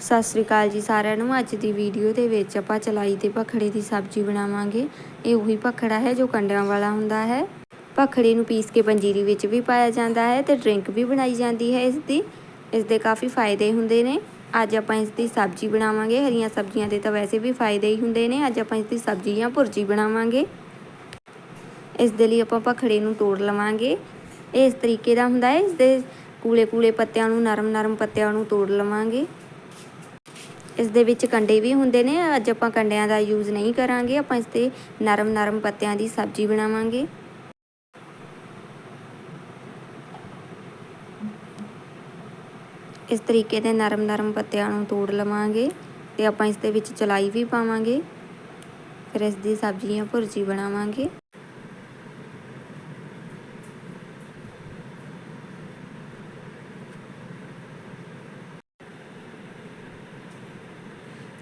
ਸਤਿ ਸ੍ਰੀ ਅਕਾਲ ਜੀ ਸਾਰਿਆਂ ਨੂੰ। ਅੱਜ ਦੀ ਵੀਡੀਓ ਦੇ ਵਿੱਚ ਆਪਾਂ ਚਲਾਈ ਤੇ ਭਖੜੇ ਦੀ ਸਬਜ਼ੀ ਬਣਾਵਾਂਗੇ। ਇਹ ਉਹੀ ਭਖੜਾ ਹੈ ਜੋ ਕੰਡਿਆਂ ਵਾਲਾ ਹੁੰਦਾ ਹੈ। ਭਖੜੇ ਨੂੰ ਪੀਸ ਕੇ ਪੰਜੀਰੀ ਵਿੱਚ ਵੀ ਪਾਇਆ ਜਾਂਦਾ ਹੈ ਤੇ ਡਰਿੰਕ ਵੀ ਬਣਾਈ ਜਾਂਦੀ ਹੈ ਇਸ ਦੀ ਇਸ ਦੇ ਕਾਫੀ ਫਾਇਦੇ ਹੁੰਦੇ ਨੇ। ਅੱਜ ਆਪਾਂ ਇਸ ਦੀ ਸਬਜ਼ੀ ਬਣਾਵਾਂਗੇ। ਹਰੀਆਂ ਸਬਜ਼ੀਆਂ ਦੇ ਤਾਂ ਵੈਸੇ ਵੀ ਫਾਇਦੇ ਹੀ ਹੁੰਦੇ ਨੇ। ਅੱਜ ਆਪਾਂ ਇਸ ਦੀ ਸਬਜ਼ੀ ਜਾਂ ਭੁਰਜੀ ਬਣਾਵਾਂਗੇ। ਇਸ ਦੇ ਲਈ ਆਪਾਂ ਭਖੜੇ ਨੂੰ ਤੋੜ ਲਵਾਂਗੇ। ਇਹ ਇਸ ਤਰੀਕੇ ਦਾ ਹੁੰਦਾ ਹੈ। ਇਸ ਦੇ ਕੂਲੇ ਕੂਲੇ ਪੱਤਿਆਂ ਨੂੰ ਨਰਮ ਨਰਮ ਪੱਤਿਆਂ ਨੂੰ ਤੋੜ ਲਵਾਂਗੇ। ਇਸ ਦੇ ਵਿੱਚ ਕੰਡੇ ਵੀ ਹੁੰਦੇ ਨੇ। ਅੱਜ ਆਪਾਂ ਕੰਡਿਆਂ ਦਾ ਯੂਜ਼ ਨਹੀਂ ਕਰਾਂਗੇ। ਆਪਾਂ ਇਸ ਤੇ ਨਰਮ ਨਰਮ ਪੱਤਿਆਂ ਦੀ ਸਬਜ਼ੀ ਬਣਾਵਾਂਗੇ। ਇਸ ਤਰੀਕੇ ਦੇ ਨਰਮ ਨਰਮ ਪੱਤਿਆਂ ਨੂੰ ਤੋੜ ਲਵਾਂਗੇ ਤੇ ਆਪਾਂ ਇਸ ਦੇ ਵਿੱਚ ਚਲਾਈ ਵੀ ਪਾਵਾਂਗੇ। ਫਿਰ ਇਸ ਦੀ ਸਬਜ਼ੀਆਂ ਭੁਰਜੀ ਬਣਾਵਾਂਗੇ।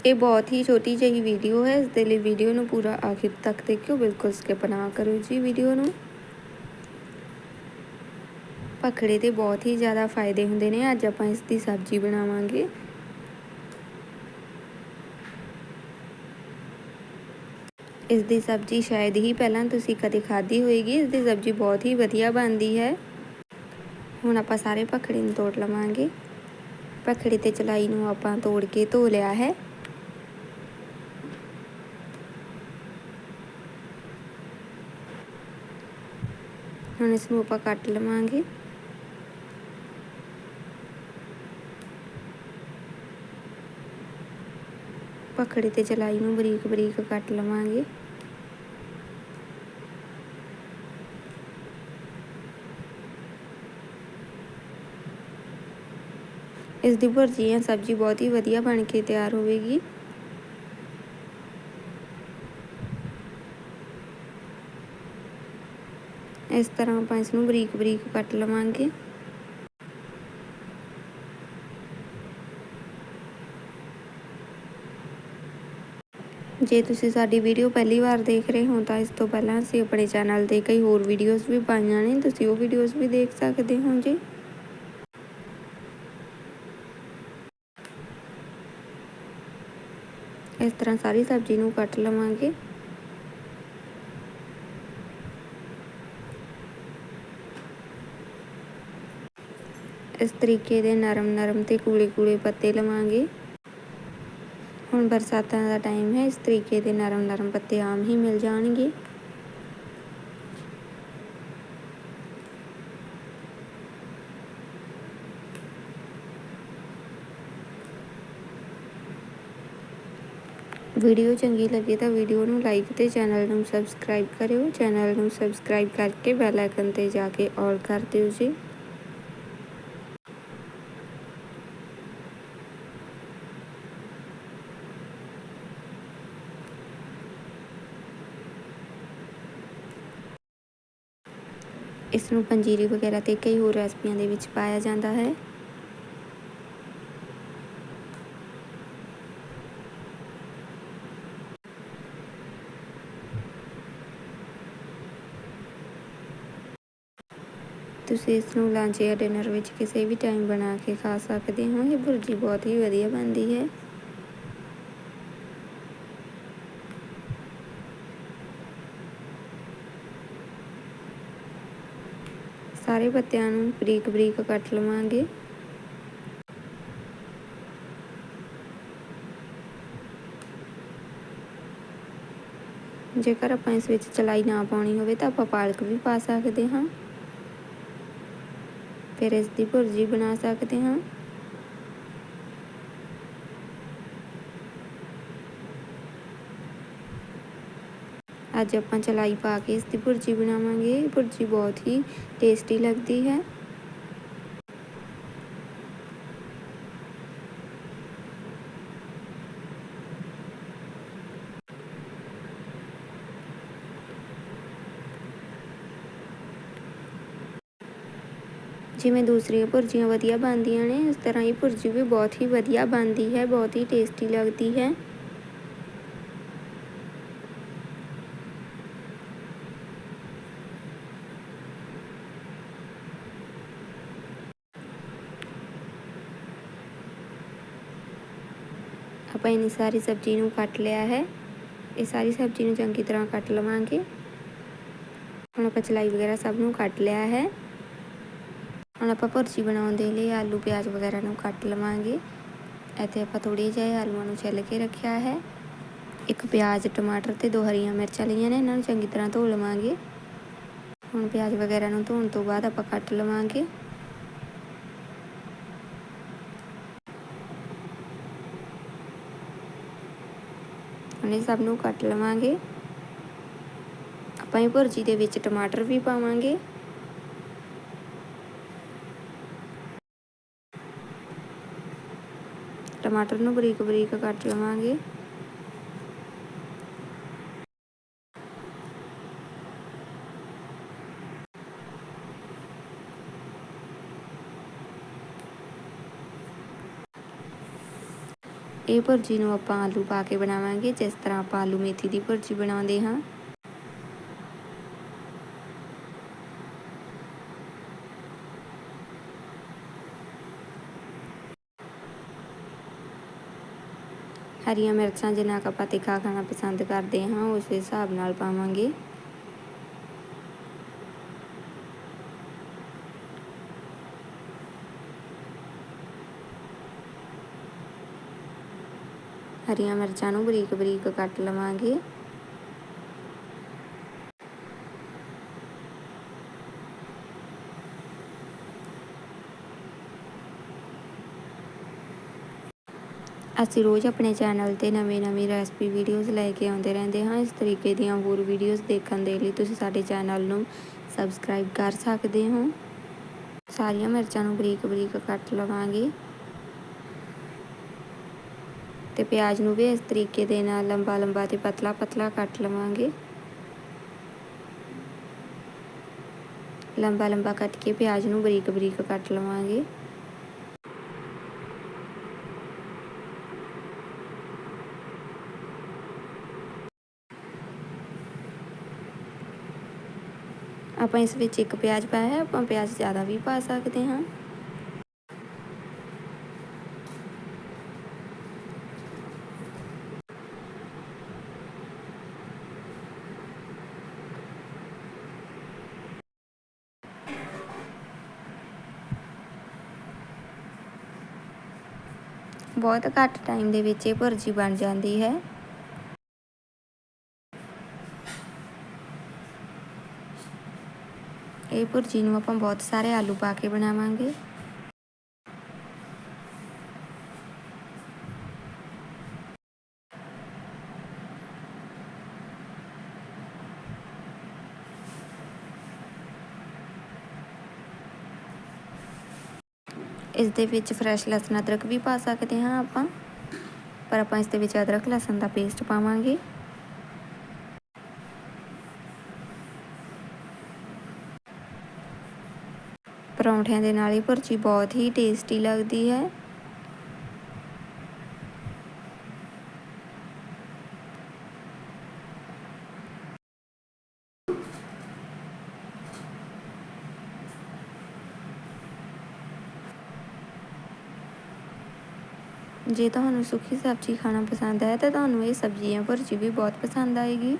ਇਹ ਬਹੁਤ ਹੀ ਛੋਟੀ ਜਿਹੀ ਵੀਡੀਓ ਹੈ ਇਸ ਦੇ ਲਈ ਵੀਡੀਓ ਨੂੰ ਪੂਰਾ ਆਖਿਰ ਤੱਕ ਦੇਖਿਓ, ਬਿਲਕੁਲ ਸਕਿਪ ਨਾ ਕਰੋ ਜੀ ਵੀਡੀਓ ਨੂੰ। ਪਖੜੇ ਦੇ ਬਹੁਤ ਹੀ ਜ਼ਿਆਦਾ ਫਾਇਦੇ ਹੁੰਦੇ ਨੇ, ਅੱਜ ਆਪਾਂ ਇਸ ਦੀ ਸਬਜ਼ੀ ਬਣਾਵਾਂਗੇ। ਇਸ ਦੀ ਸਬਜ਼ੀ ਸ਼ਾਇਦ ਹੀ ਪਹਿਲਾਂ ਤੁਸੀਂ ਕਦੇ ਖਾਧੀ ਹੋਏਗੀ ਇਸ ਦੀ ਸਬਜ਼ੀ ਬਹੁਤ ਹੀ ਵਧੀਆ ਬਣਦੀ ਹੈ। ਹੁਣ ਆਪਾਂ ਸਾਰੇ ਪਖੜੇ ਨੂੰ ਤੋੜ ਲਵਾਂਗੇ। ਪਖੜੇ ਤੇ ਚਲਾਈ ਨੂੰ ਆਪਾਂ ਤੋੜ ਕੇ ਧੋ ਲਿਆ ਹੈ। ਹੁਣ ਇਸ ਨੂੰ ਆਪਾਂ ਕੱਟ ਲਵਾਂਗੇ। ਪਖੜੀ ਤੇ ਚਲਾਈ ਨੂੰ ਬਰੀਕ ਬਰੀਕ ਕੱਟ ਲਵਾਂਗੇ। ਇਸ ਦੀ ਭੁਰਜੀ ਜਾਂ ਸਬਜ਼ੀ ਬਹੁਤ ਹੀ ਵਧੀਆ ਬਣ ਕੇ ਤਿਆਰ ਹੋਵੇਗੀ। ਇਸ ਤਰ੍ਹਾਂ ਆਪਾਂ ਇਸ ਨੂੰ ਬਰੀਕ ਬਰੀਕ ਕੱਟ ਲਵਾਂਗੇ। ਜੇ ਤੁਸੀਂ ਸਾਡੀ ਵੀਡੀਓ ਪਹਿਲੀ ਵਾਰ ਦੇਖ ਰਹੇ ਹੋ ਤਾਂ ਇਸ ਤੋਂ ਪਹਿਲਾਂ ਅਸੀਂ ਆਪਣੇ ਚੈਨਲ ਤੇ ਕਈ ਹੋਰ ਵੀਡੀਓਜ਼ ਵੀ ਪਾਈਆਂ ਨੇ, ਤੁਸੀਂ ਉਹ ਵੀਡੀਓਜ਼ ਵੀ ਦੇਖ ਸਕਦੇ ਹੋ ਜੀ। ਇਸ ਤਰ੍ਹਾਂ ਸਾਰੀ ਸਬਜ਼ੀ ਨੂੰ ਕੱਟ ਲਵਾਂਗੇ। ਇਸ ਤਰੀਕੇ ਦੇ ਨਰਮ ਨਰਮ ਤੇ ਕੂਲੇ ਕੂਲੇ ਪੱਤੇ ਲਵਾਂਗੇ। ਹੁਣ ਬਰਸਾਤਾਂ ਦਾ ਟਾਈਮ ਹੈ, ਇਸ ਤਰੀਕੇ ਦੇ ਨਰਮ ਨਰਮ ਪੱਤੇ ਆਮ ਹੀ ਮਿਲ ਜਾਣਗੇ। ਵੀਡੀਓ ਚੰਗੀ ਲੱਗੇ ਤਾਂ ਵੀਡੀਓ ਨੂੰ ਲਾਈਕ ਤੇ ਚੈਨਲ ਨੂੰ ਸਬਸਕ੍ਰਾਈਬ ਕਰਿਓ। ਚੈਨਲ ਨੂੰ ਸਬਸਕ੍ਰਾਈਬ ਕਰਕੇ ਬੈਲ ਆਈਕਨ ਤੇ ਜਾ ਕੇ ਆਲ ਕਰ ਦਿਓ ਜੀ। ਇਸ ਨੂੰ ਪੰਜੀਰੀ ਵਗੈਰਾ ਤੇ ਕਈ ਹੋਰ ਰੈਸਪੀਆਂ ਦੇ ਵਿੱਚ ਪਾਇਆ ਜਾਂਦਾ ਹੈ। ਤੁਸੀਂ ਇਸ ਨੂੰ ਲੰਚ ਜਾਂ ਡਿਨਰ ਵਿੱਚ ਕਿਸੇ ਵੀ ਟਾਈਮ ਬਣਾ ਕੇ ਖਾ ਸਕਦੇ ਹੋ। ਇਹ ਭੁਰਜੀ ਬਹੁਤ ਹੀ ਵਧੀਆ ਬਣਦੀ ਹੈ। ਸਾਰੇ ਪੱਤਿਆਂ ਨੂੰ ਬਰੀਕ ਬਰੀਕ ਕੱਟ ਲਵਾਂਗੇ। ਜੇਕਰ ਆਪਾਂ ਇਸ ਵਿੱਚ ਚਲਾਈ ਨਾ ਪਾਉਣੀ ਹੋਵੇ ਤਾਂ ਆਪਾਂ ਪਾਲਕ ਵੀ ਪਾ ਸਕਦੇ ਹਾਂ। ਫਿਰ ਇਸ ਦੀ ਭੁਰਜੀ ਬਣਾ ਸਕਦੇ ਹਾਂ। ਅੱਜ ਆਪਾਂ ਚਲਾਈ ਪਾ ਕੇ ਇਸ ਦੀ ਭੁਰਜੀ ਬਣਾਵਾਂਗੇ ਭੁਰਜੀ ਬਹੁਤ ਹੀ ਟੇਸਟੀ ਲੱਗਦੀ ਹੈ ਜਿਵੇਂ ਦੂਸਰੀਆਂ ਭੁਰਜੀਆਂ ਵਧੀਆ ਬਣਦੀਆਂ ਨੇ ਇਸ ਤਰ੍ਹਾਂ ਹੀ ਭੁਰਜੀ ਵੀ ਬਹੁਤ ਹੀ ਵਧੀਆ ਬਣਦੀ ਹੈ ਬਹੁਤ ਹੀ ਟੇਸਟੀ ਲੱਗਦੀ ਹੈ ਆਪਾਂ ਇਹਨੀ ਸਾਰੀ ਸਬਜ਼ੀ ਨੂੰ ਕੱਟ ਲਿਆ ਹੈ। ਇਹ ਸਾਰੀ ਸਬਜ਼ੀ ਨੂੰ ਚੰਗੀ ਤਰ੍ਹਾਂ ਕੱਟ ਲਵਾਂਗੇ। ਹੁਣ ਆਪਾਂ ਚਲਾਈ ਵਗੈਰਾ ਸਭ ਨੂੰ ਕੱਟ ਲਿਆ ਹੈ। ਹੁਣ ਆਪਾਂ ਭੁਰਜੀ ਬਣਾਉਣ ਦੇ ਲਈ ਆਲੂ, ਪਿਆਜ਼ ਵਗੈਰਾ ਨੂੰ ਕੱਟ ਲਵਾਂਗੇ। ਇੱਥੇ ਆਪਾਂ ਥੋੜੇ ਜਿਹੇ ਆਲੂਆਂ ਨੂੰ ਛਿੱਲ ਕੇ ਰੱਖਿਆ ਹੈ। ਇੱਕ ਪਿਆਜ਼, ਟਮਾਟਰ ਤੇ ਦੋ ਹਰੀਆਂ ਮਿਰਚਾਂ ਲਈਆਂ ਨੇ, ਇਹਨਾਂ ਨੂੰ ਚੰਗੀ ਤਰ੍ਹਾਂ ਧੋ ਲਵਾਂਗੇ। ਹੁਣ ਪਿਆਜ਼ ਵਗੈਰਾ ਨੂੰ ਧੋਣ ਤੋਂ ਬਾਅਦ ਆਪਾਂ ਕੱਟ ਲਵਾਂਗੇ। ਹੁਣ ਸਭ ਨੂੰ ਕੱਟ ਲਵਾਂਗੇ। ਆਪਾਂ ਇਹ ਭੁਰਜੀ ਦੇ ਵਿੱਚ ਟਮਾਟਰ ਵੀ ਪਾਵਾਂਗੇ। ਟਮਾਟਰ ਨੂੰ ਬਰੀਕ ਬਰੀਕ ਕੱਟ ਲਵਾਂਗੇ। ਇਹ ਭੁਰਜੀ ਨੂੰ ਆਪਾਂ ਆਲੂ ਪਾ ਕੇ ਬਣਾਵਾਂਗੇ, ਜਿਸ ਤਰ੍ਹਾਂ ਆਪਾਂ ਆਲੂ ਮੇਥੀ ਦੀ ਭੁਰਜੀ ਬਣਾਉਂਦੇ ਹਾਂ। ਹਰੀਆਂ ਮਿਰਚਾਂ ਜਿੰਨਾ ਕੁ ਆਪਾਂ ਤਿੱਖਾ ਖਾਣਾ ਪਸੰਦ ਕਰਦੇ ਹਾਂ, ਉਸ ਹਿਸਾਬ ਨਾਲ ਪਾਵਾਂਗੇ। ਹਰੀਆਂ ਮਿਰਚਾਂ ਨੂੰ ਬਰੀਕ ਬਰੀਕ ਕੱਟ ਲਵਾਂਗੇ। ਅਸੀਂ ਰੋਜ਼ ਆਪਣੇ ਚੈਨਲ ਤੇ ਨਵੇਂ-ਨਵੇਂ ਰੈਸਪੀ ਵੀਡੀਓਜ਼ ਲੈ ਕੇ ਆਉਂਦੇ ਰਹਿੰਦੇ ਹਾਂ। ਇਸ ਤਰੀਕੇ ਦੀਆਂ ਹੋਰ ਵੀਡੀਓਜ਼ ਦੇਖਣ ਦੇ ਲਈ ਤੁਸੀਂ ਸਾਡੇ ਚੈਨਲ ਨੂੰ ਸਬਸਕ੍ਰਾਈਬ ਕਰ ਸਕਦੇ ਹੋ। ਸਾਰੀਆਂ ਮਿਰਚਾਂ ਨੂੰ ਬਰੀਕ-ਬਰੀਕ ਕੱਟ ਲਵਾਂਗੇ। ਤੇ ਪਿਆਜ਼ ਨੂੰ ਵੀ ਇਸ ਤਰੀਕੇ ਦੇ ਨਾਲ ਲੰਬਾ-ਲੰਬਾ ਤੇ ਪਤਲਾ-ਪਤਲਾ ਕੱਟ ਲਵਾਂਗੇ। ਲੰਬਾ-ਲੰਬਾ ਕੱਟ ਕੇ ਪਿਆਜ਼ ਨੂੰ ਬਰੀਕ-ਬਰੀਕ ਕੱਟ ਲਵਾਂਗੇ। ਆਪਾਂ ਇਸ ਵਿੱਚ ਇੱਕ ਪਿਆਜ਼ ਪਾਇਆ ਹੈ, ਆਪਾਂ ਪਿਆਜ਼ ਜ਼ਿਆਦਾ ਵੀ ਪਾ ਸਕਦੇ ਹਾਂ। ਬਹੁਤ ਘੱਟ ਟਾਈਮ ਦੇ ਵਿੱਚ ਇਹ ਭੁਰਜੀ ਬਣ ਜਾਂਦੀ ਹੈ। ਇਹ ਭੁਰਜੀ ਨੂੰ ਆਪਾਂ ਬਹੁਤ ਸਾਰੇ ਆਲੂ ਪਾ ਕੇ ਬਣਾਵਾਂਗੇ। ਇਸ ਦੇ ਵਿੱਚ ਫਰੈਸ਼ ਲਸਣ, ਅਦਰਕ ਵੀ ਪਾ ਸਕਦੇ ਹਾਂ ਆਪਾਂ। ਪਰ ਆਪਾਂ ਇਸ ਦੇ ਵਿੱਚ ਅਦਰਕ, ਲਸਣ ਦਾ ਪੇਸਟ ਪਾਵਾਂਗੇ। ਪਰੌਂਠਿਆਂ ਦੇ ਨਾਲ ਇਹ ਭੁਰਜੀ ਬਹੁਤ ਹੀ ਟੇਸਟੀ ਲੱਗਦੀ ਹੈ। ਜੇ ਤੁਹਾਨੂੰ ਸੁੱਕੀ ਸਬਜ਼ੀ ਖਾਣਾ ਪਸੰਦ ਹੈ ਤਾਂ ਤੁਹਾਨੂੰ ਇਹ ਸਬਜ਼ੀਆਂ ਭੁਰਜੀ ਵੀ ਬਹੁਤ ਪਸੰਦ ਆਏਗੀ।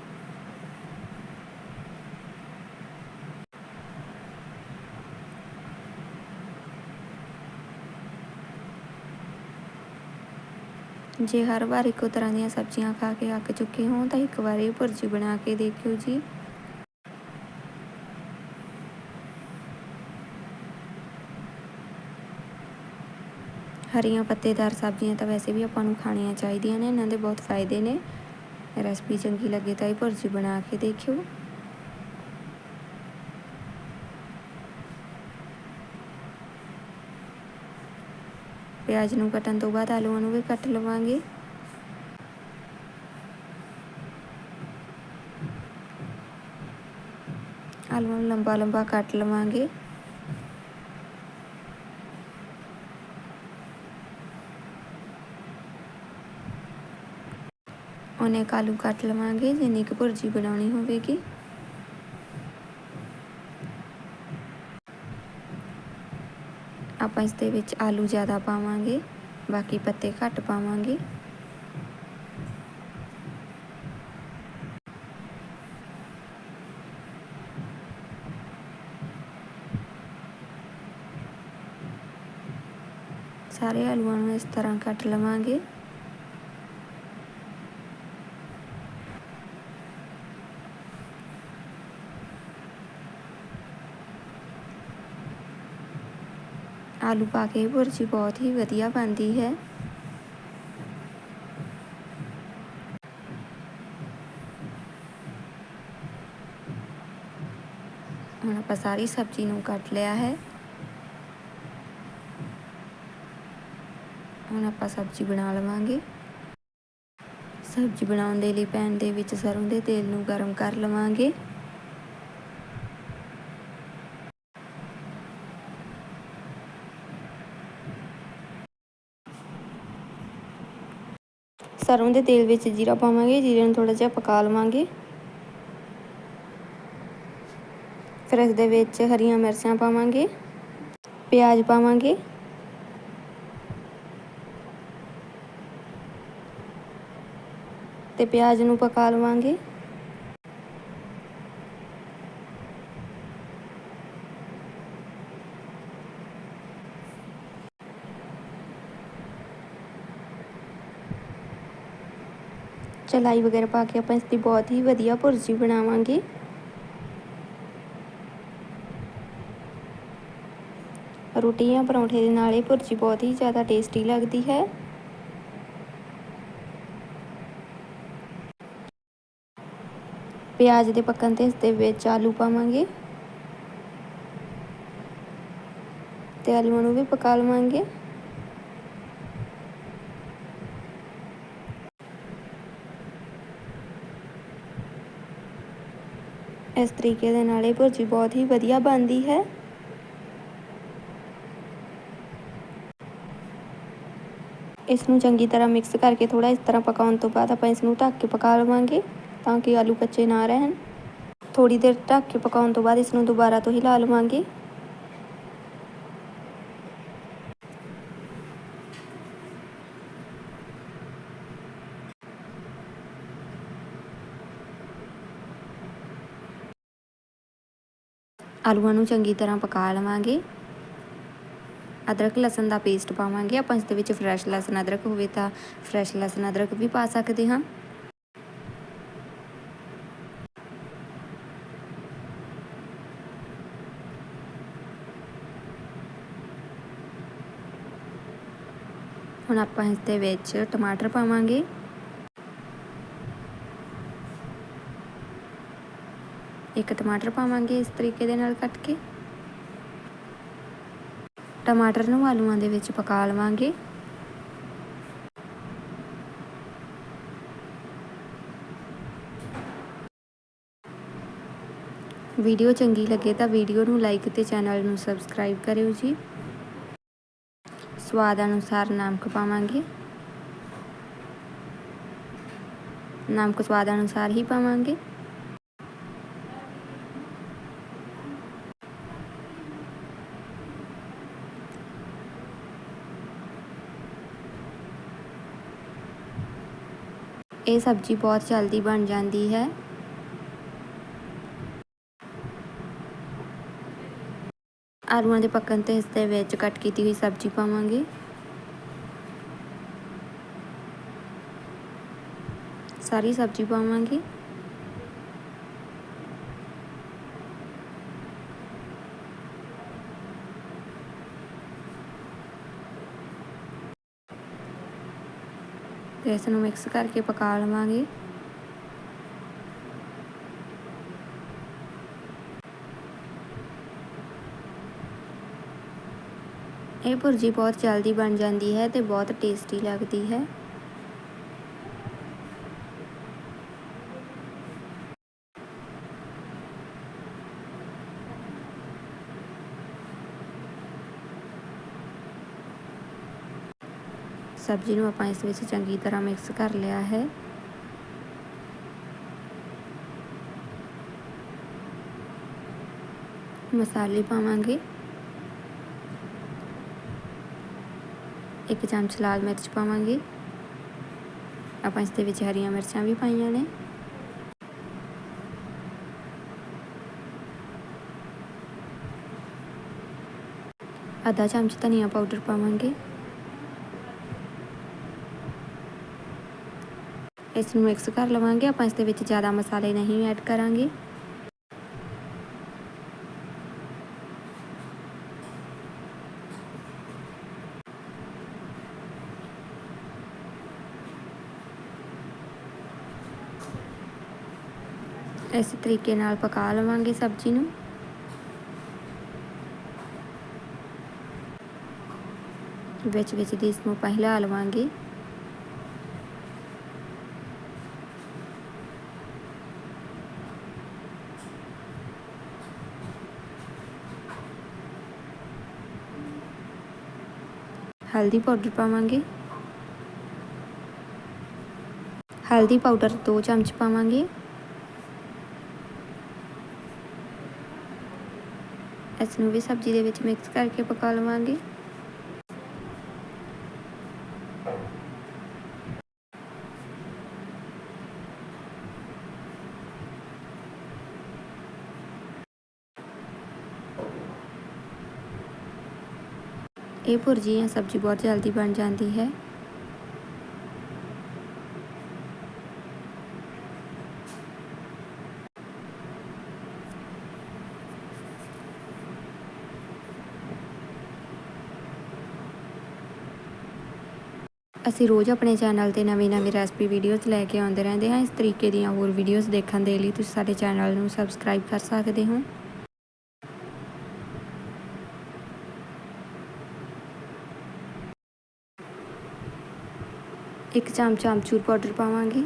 ਜੇ ਹਰ ਵਾਰ ਇੱਕੋ ਤਰ੍ਹਾਂ ਦੀਆਂ ਸਬਜ਼ੀਆਂ ਖਾ ਕੇ ਅੱਕ ਚੁੱਕੇ ਹੋ ਤਾਂ ਇੱਕ ਵਾਰ ਇਹ ਭੁਰਜੀ ਬਣਾ ਕੇ ਦੇਖਿਓ ਜੀ। ਹਰੀਆਂ ਪੱਤੇਦਾਰ ਸਬਜ਼ੀਆਂ ਤਾਂ ਵੈਸੇ ਵੀ ਆਪਾਂ ਨੂੰ ਖਾਣੀਆਂ ਚਾਹੀਦੀਆਂ ਨੇ, ਇਹਨਾਂ ਦੇ ਬਹੁਤ ਫਾਇਦੇ ਨੇ। ਰੈਸਪੀ ਚੰਗੀ ਲੱਗੇ ਤਾਂ ਇਹ ਭੁਰਜੀ ਬਣਾ ਕੇ ਦੇਖਿਓ। ਪਿਆਜ਼ ਨੂੰ ਕੱਟਣ ਤੋਂ ਬਾਅਦ ਆਲੂਆਂ ਨੂੰ ਵੀ ਕੱਟ ਲਵਾਂਗੇ। ਆਲੂਆਂ ਨੂੰ ਲੰਬਾ ਲੰਬਾ ਕੱਟ ਲਵਾਂਗੇ। ਹੁਣ ਇੱਕ ਆਲੂ ਕੱਟ ਲਵਾਂਗੇ ਜਿੰਨੀ ਕੁ ਭੁਰਜੀ ਬਣਾਉਣੀ ਹੋਵੇਗੀ। ਆਪਾਂ ਇਸ ਦੇ ਵਿੱਚ ਆਲੂ ਜ਼ਿਆਦਾ ਪਾਵਾਂਗੇ, ਬਾਕੀ ਪੱਤੇ ਘੱਟ ਪਾਵਾਂਗੇ। ਸਾਰੇ ਆਲੂਆਂ ਨੂੰ ਇਸ ਤਰ੍ਹਾਂ ਕੱਟ ਲਵਾਂਗੇ। ਆਲੂ ਪਾ ਕੇ ਭੁਰਜੀ ਬਹੁਤ ਹੀ ਵਧੀਆ ਬਣਦੀ ਹੈ। ਹੁਣ ਆਪਾਂ ਸਾਰੀ ਸਬਜ਼ੀ ਨੂੰ ਕੱਟ ਲਿਆ ਹੈ। ਹੁਣ ਆਪਾਂ ਸਬਜ਼ੀ ਬਣਾ ਲਵਾਂਗੇ। ਸਬਜ਼ੀ ਬਣਾਉਣ ਦੇ ਲਈ ਪੈਨ ਦੇ ਵਿੱਚ ਸਰੋਂ ਦੇ ਤੇਲ ਨੂੰ ਗਰਮ ਕਰ ਲਵਾਂਗੇ। ਸਰੋਂ ਦੇ ਤੇਲ ਵਿੱਚ ਜੀਰਾ ਪਾਵਾਂਗੇ, ਜੀਰੇ ਨੂੰ ਥੋੜਾ ਜਿਹਾ ਪਕਾ ਲਵਾਂਗੇ। ਫਿਰ ਇਸ ਦੇ ਵਿੱਚ ਹਰੀਆਂ ਮਿਰਚਾਂ ਪਾਵਾਂਗੇ, ਪਿਆਜ਼ ਪਾਵਾਂਗੇ। ਤੇ ਪਿਆਜ਼ ਨੂੰ ਪਕਾ ਲਵਾਂਗੇ। ਚਲਾਈ ਵਗੈਰਾ ਪਾ ਕੇ ਆਪਾਂ ਇਸ ਦੀ ਬਹੁਤ ਹੀ ਵਧੀਆ ਭੁਰਜੀ ਬਣਾਵਾਂਗੇ। ਰੋਟੀ ਜਾਂ ਪਰੌਂਠੇ ਦੇ ਨਾਲ ਇਹ ਭੁਰਜੀ ਬਹੁਤ ਹੀ ਜ਼ਿਆਦਾ ਟੇਸਟੀ ਲੱਗਦੀ ਹੈ। ਪਿਆਜ਼ ਦੇ ਪੱਕਣ ਤੇ ਇਸ ਦੇ ਵਿੱਚ ਆਲੂ ਪਾਵਾਂਗੇ। ਤੇ ਆਲੂਆਂ ਨੂੰ ਵੀ ਪਕਾ ਲਵਾਂਗੇ। ਇਸ ਤਰੀਕੇ ਦੇ ਨਾਲ ਇਹ ਭੁਰਜੀ ਬਹੁਤ ਹੀ ਵਧੀਆ ਬਣਦੀ ਹੈ। ਇਸ ਨੂੰ ਚੰਗੀ ਤਰ੍ਹਾਂ ਮਿਕਸ ਕਰਕੇ ਥੋੜਾ ਇਸ ਤਰ੍ਹਾਂ ਪਕਾਉਣ ਤੋਂ ਬਾਅਦ ਆਪਾਂ ਇਸ ਨੂੰ ਢੱਕ ਕੇ ਪਕਾ ਲਵਾਂਗੇ ਤਾਂ ਕਿ ਆਲੂ ਕੱਚੇ ਨਾ ਰਹਿਣ। ਥੋੜੀ ਦੇਰ ਢੱਕ ਕੇ ਪਕਾਉਣ ਤੋਂ ਬਾਅਦ ਇਸ ਨੂੰ ਦੁਬਾਰਾ ਤੋਂ ਹਿਲਾ ਲਵਾਂਗੇ। ਆਲੂਆਂ ਨੂੰ ਚੰਗੀ ਤਰ੍ਹਾਂ ਪਕਾ ਲਵਾਂਗੇ। ਅਦਰਕ, ਲਸਣ ਦਾ ਪੇਸਟ ਪਾਵਾਂਗੇ। ਆਪਾਂ ਇਸ ਦੇ ਵਿੱਚ ਫਰੈਸ਼ ਲਸਣ, ਅਦਰਕ ਹੋਵੇ ਤਾਂ ਫਰੈਸ਼ ਲਸਣ, ਅਦਰਕ ਵੀ ਪਾ ਸਕਦੇ ਹਾਂ। ਹੁਣ ਆਪਾਂ ਇਸ ਦੇ ਵਿੱਚ ਟਮਾਟਰ ਪਾਵਾਂਗੇ। ਇੱਕ ਟਮਾਟਰ ਪਾਵਾਂਗੇ ਇਸ ਤਰੀਕੇ ਦੇ ਨਾਲ ਕੱਟ ਕੇ। ਟਮਾਟਰ ਨੂੰ ਆਲੂਆਂ ਦੇ ਵਿੱਚ ਪਕਾ ਲਵਾਂਗੇ। ਵੀਡੀਓ ਚੰਗੀ ਲੱਗੇ ਤਾਂ ਵੀਡੀਓ ਨੂੰ ਲਾਈਕ ਤੇ ਚੈਨਲ ਨੂੰ ਸਬਸਕ੍ਰਾਈਬ ਕਰਿਓ ਜੀ। ਸਵਾਦ ਅਨੁਸਾਰ ਨਮਕ ਪਾਵਾਂਗੇ। ਨਮਕ ਸਵਾਦ ਅਨੁਸਾਰ ਹੀ ਪਾਵਾਂਗੇ। ਇਹ ਸਬਜ਼ੀ ਬਹੁਤ ਜਲਦੀ ਬਣ ਜਾਂਦੀ ਹੈ। ਆਲੂਆਂ ਦੇ ਪੱਕਣ ਤੇ ਇਸ ਦੇ ਵਿੱਚ ਕੱਟ ਕੀਤੀ ਹੋਈ ਸਬਜ਼ੀ ਪਾਵਾਂਗੇ। ਸਾਰੀ ਸਬਜ਼ੀ ਪਾਵਾਂਗੇ। ਤੇ ਇਸ ਨੂੰ ਮਿਕਸ ਕਰਕੇ ਪਕਾ ਲਵਾਂਗੇ। ਇਹ ਭੁਰਜੀ ਬਹੁਤ ਜਲਦੀ ਬਣ ਜਾਂਦੀ ਹੈ ਤੇ ਬਹੁਤ ਟੇਸਟੀ ਲੱਗਦੀ ਹੈ। ਸਬਜ਼ੀ ਨੂੰ ਆਪਾਂ ਇਸ ਵਿੱਚ ਚੰਗੀ ਤਰ੍ਹਾਂ ਮਿਕਸ ਕਰ ਲਿਆ ਹੈ। ਮਸਾਲੇ ਪਾਵਾਂਗੇ। ਇੱਕ ਚਮਚ ਲਾਲ ਮਿਰਚ ਪਾਵਾਂਗੇ। ਆਪਾਂ ਇਸ ਦੇ ਵਿੱਚ ਹਰੀਆਂ ਮਿਰਚਾਂ ਵੀ ਪਾਈਆਂ ਨੇ। ਅੱਧਾ ਚਮਚ ਧਨੀਆ ਪਾਊਡਰ ਪਾਵਾਂਗੇ। ਇਸ ਨੂੰ ਮਿਕਸ ਕਰ ਲਵਾਂਗੇ। ਆਪਾਂ ਇਸ ਦੇ ਵਿੱਚ ਜ਼ਿਆਦਾ ਮਸਾਲੇ ਨਹੀਂ ਐਡ ਕਰਾਂਗੇ। ਇਸ ਤਰੀਕੇ ਨਾਲ ਪਕਾ ਲਵਾਂਗੇ ਸਬਜ਼ੀ ਨੂੰ। ਵਿੱਚ ਵਿੱਚ ਦੀ ਇਸ ਨੂੰ ਪਹਿਲਾ ਲਵਾਂਗੇ। ਹਲਦੀ ਪਾਊਡਰ ਪਾਵਾਂਗੇ। ਹਲਦੀ ਪਾਊਡਰ 2 ਚਮਚ ਪਾਵਾਂਗੇ। ਇਸ ਨੂੰ ਵੀ ਸਬਜ਼ੀ ਦੇ ਵਿੱਚ ਮਿਕਸ ਕਰਕੇ ਪਕਾ ਲਵਾਂਗੇ। ਇਹ ਭੁਰਜੀ ਜਾਂ ਸਬਜ਼ੀ ਬਹੁਤ ਜਲਦੀ ਬਣ ਜਾਂਦੀ ਹੈ। ਅਸੀਂ ਰੋਜ਼ ਆਪਣੇ ਚੈਨਲ ਤੇ ਨਵੀਂ-ਨਵੀਂ ਰੈਸਪੀ ਵੀਡੀਓਜ਼ ਲੈ ਕੇ ਆਉਂਦੇ ਰਹਿੰਦੇ ਹਾਂ। ਇਸ ਤਰੀਕੇ ਦੀਆਂ ਹੋਰ ਵੀਡੀਓਜ਼ ਦੇਖਣ ਦੇ ਲਈ ਤੁਸੀਂ ਸਾਡੇ ਚੈਨਲ ਨੂੰ ਸਬਸਕ੍ਰਾਈਬ ਕਰ ਸਕਦੇ ਹੋ। ਇੱਕ ਚਮਚ ਅਮਚੂਰ ਪਾਊਡਰ ਪਾਵਾਂਗੇ।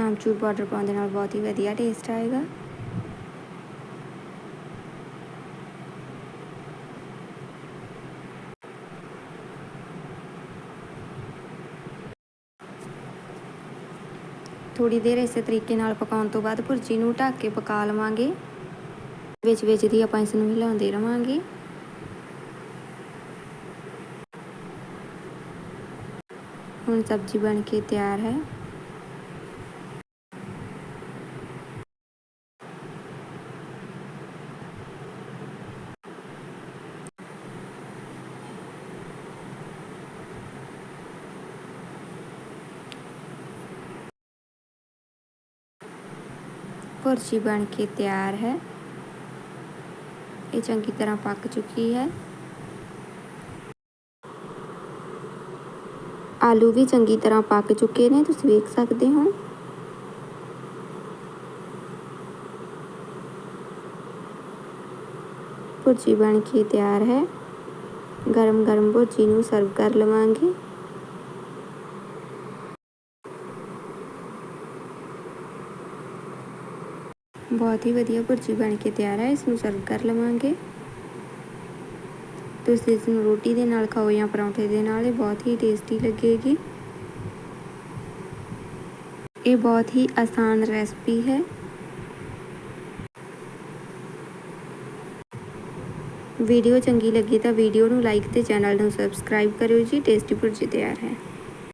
ਆਮਚੂਰ ਪਾਊਡਰ ਪਾਉਣ ਦੇ ਨਾਲ ਬਹੁਤ ਹੀ ਵਧੀਆ ਟੇਸਟ ਆਏਗਾ। ਥੋੜੀ ਦੇਰ ਇਸੇ ਤਰੀਕੇ ਨਾਲ ਪਕਾਉਣ ਤੋਂ ਬਾਅਦ ਭੁਰਜੀ ਨੂੰ ਢੱਕ ਕੇ ਪਕਾ ਲਵਾਂਗੇ। ਵਿੱਚ ਵਿੱਚ ਦੀ ਆਪਾਂ ਇਸ ਨੂੰ ਹਿਲਾਉਂਦੇ ਰਵਾਂਗੇ। ਹੁਣ ਸਬਜ਼ੀ ਬਣ ਕੇ ਤਿਆਰ ਹੈ ਭੁਰਜੀ ਬਣ ਕੇ ਤਿਆਰ ਹੈ ਇਹ ਚੰਗੀ ਤਰ੍ਹਾਂ ਪੱਕ ਚੁੱਕੀ ਹੈ ਆਲੂ ਵੀ ਚੰਗੀ ਤਰ੍ਹਾਂ ਪੱਕ ਚੁੱਕੇ ਨੇ ਤੁਸੀਂ ਵੇਖ ਸਕਦੇ ਹੋ ਭੁਰਜੀ ਬਣ ਕੇ ਤਿਆਰ ਹੈ ਗਰਮ ਗਰਮ ਭੁਰਜੀ ਨੂੰ ਸਰਵ ਕਰ ਲਵਾਂਗੇ ਬਹੁਤ ਹੀ ਵਧੀਆ ਭੁਰਜੀ ਬਣ ਕੇ ਤਿਆਰ ਹੈ ਇਸ ਨੂੰ ਸਰਵ ਕਰ ਲਵਾਂਗੇ ਤੁਸੀਂ ਇਸ ਨੂੰ ਰੋਟੀ ਦੇ ਨਾਲ ਖਾਓ ਜਾਂ ਪਰੌਂਠੇ ਦੇ ਨਾਲ, ਇਹ ਬਹੁਤ ਹੀ ਟੇਸਟੀ ਲੱਗੇਗੀ। ਇਹ ਬਹੁਤ ਹੀ ਆਸਾਨ ਰੈਸਪੀ ਹੈ। ਵੀਡੀਓ ਚੰਗੀ ਲੱਗੀ ਤਾਂ ਵੀਡੀਓ ਨੂੰ ਲਾਈਕ ਤੇ ਚੈਨਲ ਨੂੰ ਸਬਸਕ੍ਰਾਈਬ ਕਰਿਓ ਜੀ ਟੇਸਟੀ ਭੁਰਜੀ ਤਿਆਰ ਹੈ।